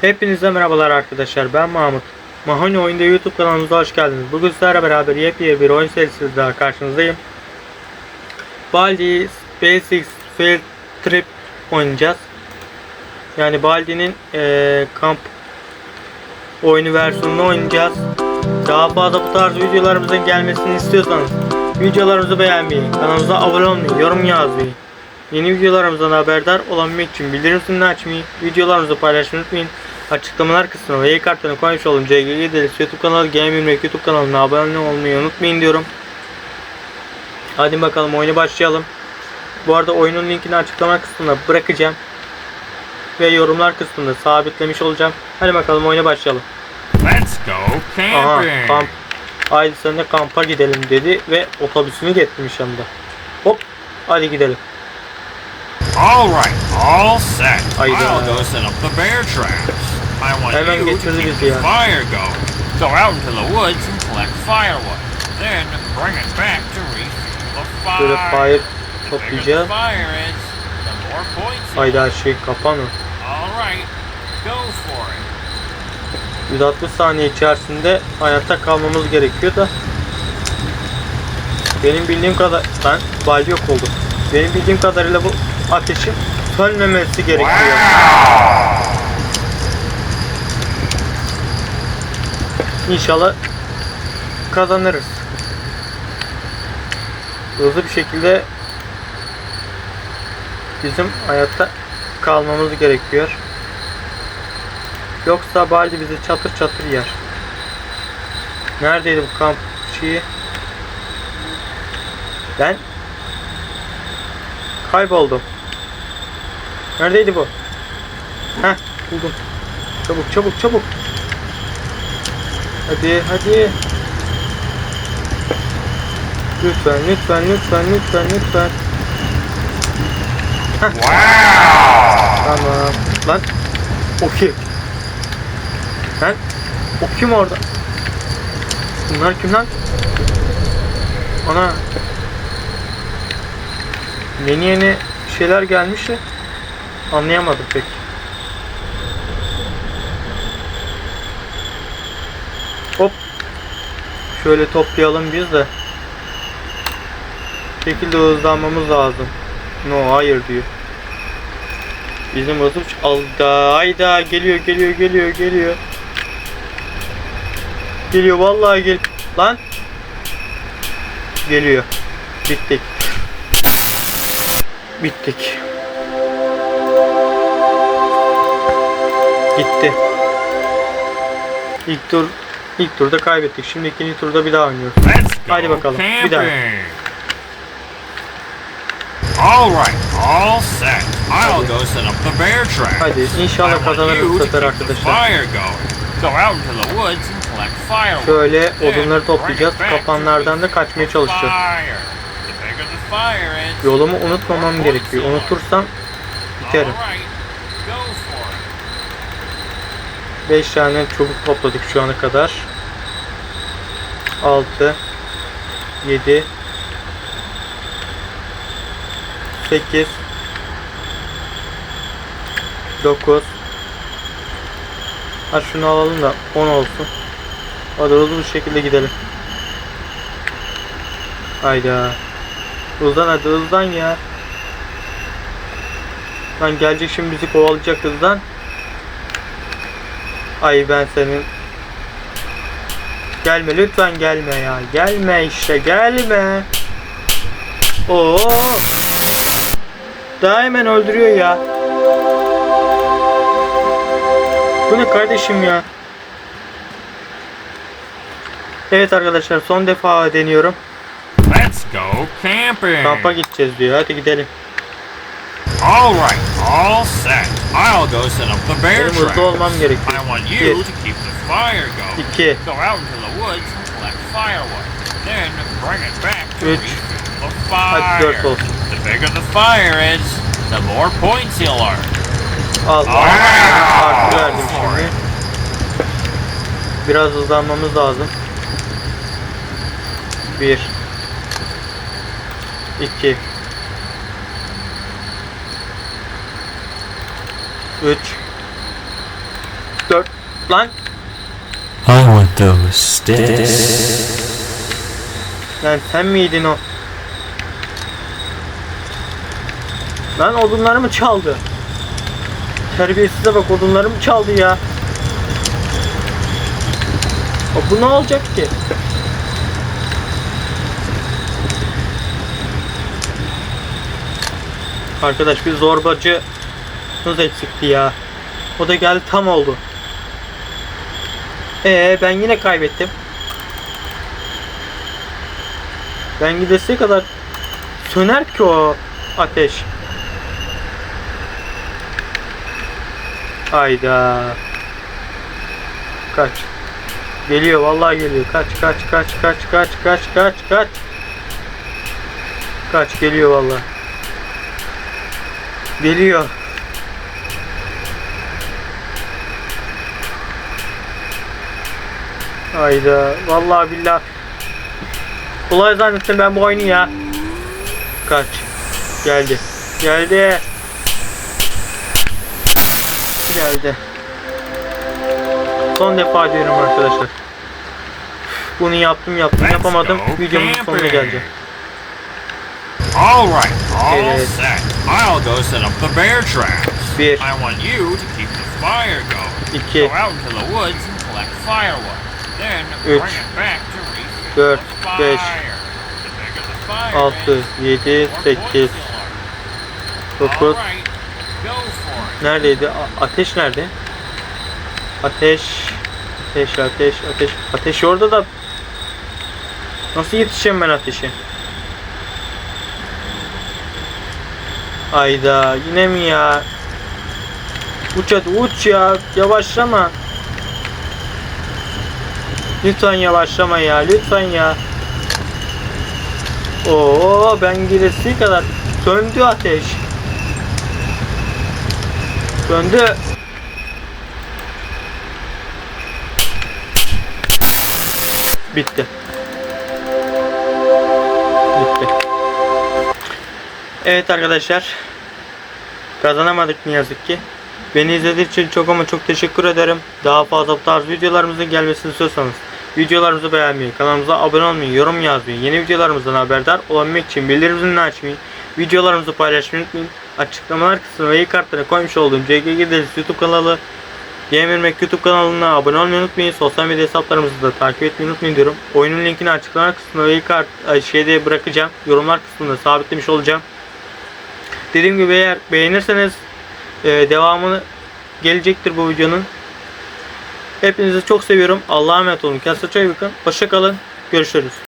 Hepinize merhabalar arkadaşlar ben Mahmut. Mahoney Oyunda YouTube kanalımıza hoş geldiniz. Bugün sizlerle beraber yepyeni bir oyun serisi daha karşınızdayım. Baldi Basics Field Trip oynayacağız. Yani Baldi'nin eee, kamp oyunu versiyonunu oynayacağız. Daha fazla bu tarz videolarımızın gelmesini istiyorsanız videolarımızı beğenmeyi, kanalımıza abone olmayı, yorum yazmayı, Yeni videolarımızdan haberdar olabilmek için bildirim zilini açmayı, videolarımızı paylaşmayı unutmayın. Açıklamalar kısmına ve kartını koymuş olduğum CGG Delisi YouTube kanalı Game 23 YouTube kanalına abone olmayı unutmayın diyorum. Hadi bakalım oyuna başlayalım. Bu arada oyunun linkini açıklama kısmına bırakacağım. Ve yorumlar kısmında sabitlemiş olacağım. Hadi bakalım oyuna başlayalım. Let's go Aha camping. kamp. Haydi sen de kampa gidelim dedi ve otobüsünü getirmiş yanında. Hop hadi gidelim. All right, all set. Hayda. I'll go set up the bear traps. I want Hemen you to keep the fire going. Go out into the woods and collect firewood. Then bring it back to refuel the fire. Böyle fire The bigger the toplayacağız. fire is, the more points. you Hayda şey kapanı. All right, go for it. 160 saniye içerisinde hayatta kalmamız gerekiyor da benim bildiğim kadar ben baldi yok oldu. Benim bildiğim kadarıyla bu ateşin sönmemesi gerekiyor. İnşallah kazanırız. Hızlı bir şekilde bizim hayatta kalmamız gerekiyor. Yoksa Baldi bizi çatır çatır yer. Neredeydi bu kamp şeyi? Ben kayboldum. Neredeydi bu? Heh buldum. Çabuk çabuk çabuk. Hadi hadi. Lütfen lütfen lütfen lütfen lütfen. Wow! Tamam. Lan. O kim? Lan. O kim orada? Bunlar kim lan? Ana. Yeni yeni şeyler gelmiş ya. Anlayamadım pek. Hop. Şöyle toplayalım biz de. Şekilde hızlanmamız lazım. No hayır diyor. Bizim hızım alda hayda geliyor geliyor geliyor geliyor. Geliyor vallahi gel lan. Geliyor. Bittik. Bittik. Gitti. İlk tur ilk turda kaybettik. Şimdi ikinci turda bir daha oynuyoruz. Hadi bakalım, bir daha. camping. All right, all set. I'll go set up the bear traps. Hadi, inşallah kazanırız bu sefer arkadaşlar. Go out into the woods and collect firewood. Şöyle odunları toplayacağız. Kapanlardan da kaçmaya çalışacağız. Yolumu unutmamam gerekiyor. Unutursam biterim. All right, go for it. 5 tane çubuk topladık şu ana kadar. 6 7 8 9 Ha şunu alalım da 10 olsun. Hadi hızlı bir şekilde gidelim. Hayda. Hızlan hadi hızlan ya. Lan gelecek şimdi bizi kovalayacak hızlan. Ay ben senin Gelme lütfen gelme ya. Gelme işte gelme. Oo. Daha hemen öldürüyor ya. Bu ne kardeşim ya? Evet arkadaşlar son defa deniyorum. Let's go camping. Kampa gideceğiz diyor. Hadi gidelim. All right, all set. I'll go set up the bear Benim hızlı traps. olmam gerekiyor. I want Bir. you to keep the fire going. 2 Go out into the woods and collect firewood. Then bring it back to Üç. the Hadi fire. olsun. The bigger the fire is, the more points you'll earn. Al. Wow. Artı verdim şimdi. Biraz hızlanmamız lazım. 1 2 3 Lan I want those sticks. Lan sen miydin o? Lan odunlarımı çaldı. Terbiyesize bak odunlarımı çaldı ya. O bu ne olacak ki? Arkadaş bir zorbacı Nasıl eksikti ya. O da geldi tam oldu. Ee ben yine kaybettim. Ben gidesiye kadar söner ki o ateş. Hayda. Kaç. Geliyor vallahi geliyor. Kaç kaç kaç kaç kaç kaç kaç kaç. Kaç geliyor vallahi. Geliyor. Hayda. Vallahi billahi. Kolay zannettim ben bu oyunu ya. Kaç. Geldi. Geldi. Geldi. Son defa diyorum arkadaşlar. Bunu yaptım yaptım yapamadım. Videomun sonuna geleceğim. All right, all set. I'll go set up the bear traps. I want you to keep the fire going. Go out into the woods and collect firewood. Then Üç. bring it back to refuel Dört, the beş, fire. The bigger the fire, 6, then 7, more 8, wood you'll earn. 9. All right, go for it. Neredeydi? A- ateş nerede? Ateş. Ateş, ateş, ateş. Ateş orada da. Nasıl yetişeceğim ben ateşe? Ayda yine mi ya? Uç hadi uç ya. Yavaşlama. Lütfen yavaşlama ya. Lütfen ya. Oo ben giresi kadar söndü ateş. Söndü. Bitti. Bitti. Evet arkadaşlar. Kazanamadık ne yazık ki. Beni izlediğiniz için çok ama çok teşekkür ederim. Daha fazla tarz videolarımızın gelmesini istiyorsanız videolarımızı beğenmeyi, kanalımıza abone olmayı, yorum yazmayı, yeni videolarımızdan haberdar olabilmek için bildirim açmayı, videolarımızı paylaşmayı unutmayın. Açıklamalar kısmına ve kartlara koymuş olduğum CGG Deniz YouTube kanalı Mac YouTube kanalına abone olmayı unutmayın. Sosyal medya hesaplarımızı da takip etmeyi unutmayın diyorum. Oyunun linkini açıklama kısmına ve ay, şeyde bırakacağım. Yorumlar kısmında sabitlemiş olacağım. Dediğim gibi eğer beğenirseniz e, devamını gelecektir bu videonun. Hepinizi çok seviyorum. Allah'a emanet olun. Kendinize çok iyi bakın. Hoşça kalın. Görüşürüz.